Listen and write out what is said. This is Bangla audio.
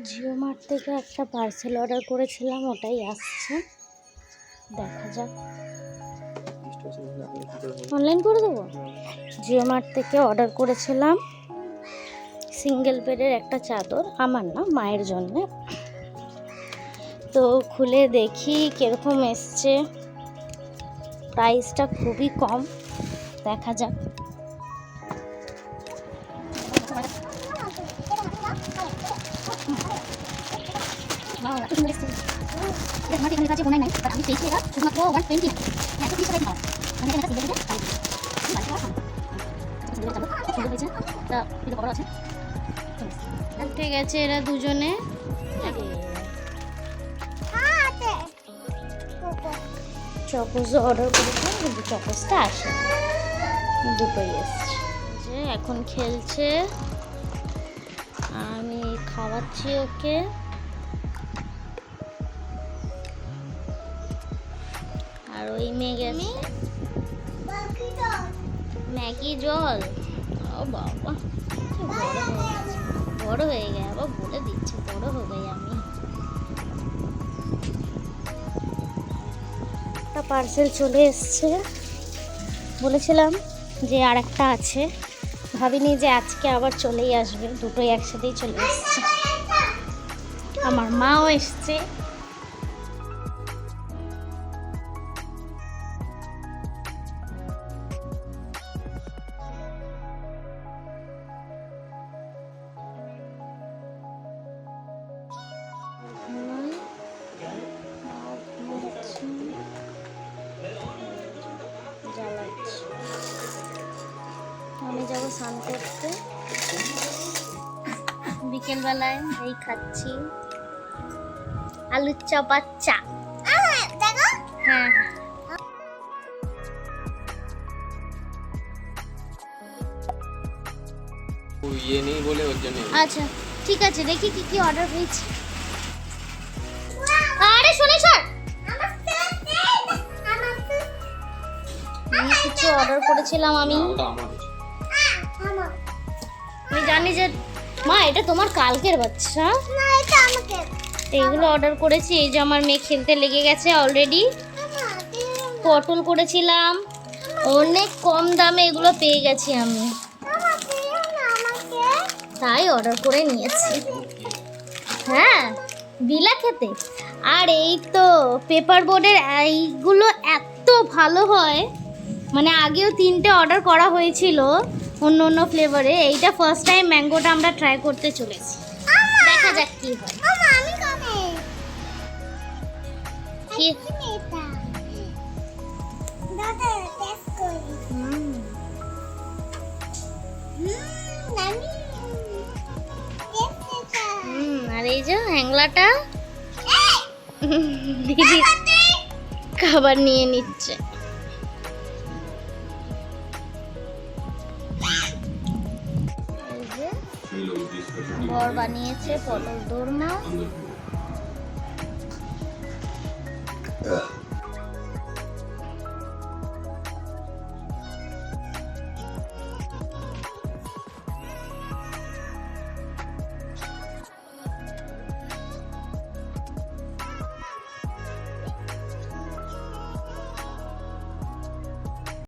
জিও মার্ট থেকে একটা পার্সেল অর্ডার করেছিলাম, ওটাই আসছে। দেখা যাক। অনলাইন করে দেবো? জিও মার্ট থেকে অর্ডার করেছিলাম। সিঙ্গেল বেডের একটা চাদর, আমার না, মায়ের জন্য। তো খুলে দেখি কীরকম এসছে। প্রাইসটা খুবই কম। দেখা যাক। কাছে ঠিক আছে, এরা দুজনে চকোস অর্ডার কিন্তু চকোসটা যে এখন খেলছে, আমি খাওয়াচ্ছি ওকে। আর ওই মেয়ে গেছে ম্যাগি জল। ও বাবা বড় হয়ে গেছে। বড় হয়ে আবার বলে দিচ্ছে, বড় গেছে আমি। একটা পার্সেল চলে এসছে। বলেছিলাম যে আর একটা আছে। ভাবিনি যে আজকে আবার চলেই আসবে, দুটোই একসাথেই চলে এসছে। আমার মাও এসছে। স্নান করতে। বিকেলবেলায় এই খাচ্ছি। আলুর চপ আর চা। হ্যাঁ হ্যাঁ। ইয়ে নেই বলে ওর জন্য। আচ্ছা ঠিক আছে দেখি কি কি অর্ডার হয়েছে। আরে শুনে স্যার কিছু অর্ডার করেছিলাম আমি। ওটা আমাদের আমি জানি যে মা এটা তোমার কালকের বাচ্চা। এইগুলো অর্ডার করেছি এই যে আমার মেয়ে খেলতে লেগে গেছে অলরেডি পটল করেছিলাম। অনেক কম দামে এগুলো পেয়ে গেছি আমি। তাই অর্ডার করে নিয়েছি। হ্যাঁ বিলা খেতে? আর এই তো পেপার বোর্ডের এইগুলো এত ভালো হয়। মানে আগেও তিনটে অর্ডার করা হয়েছিল। অন্য অন্য ফ্লেভারে এইটা ফার্স্ট টাইম ম্যাঙ্গোটা আমরা ট্রাই করতে চলেছি। দেখা যাক কি হয়। আর এই যে হ্যাংলাটা? দিদি খাবার নিয়ে নিচ্ছে। বর বানিয়েছে পটল দোরমা।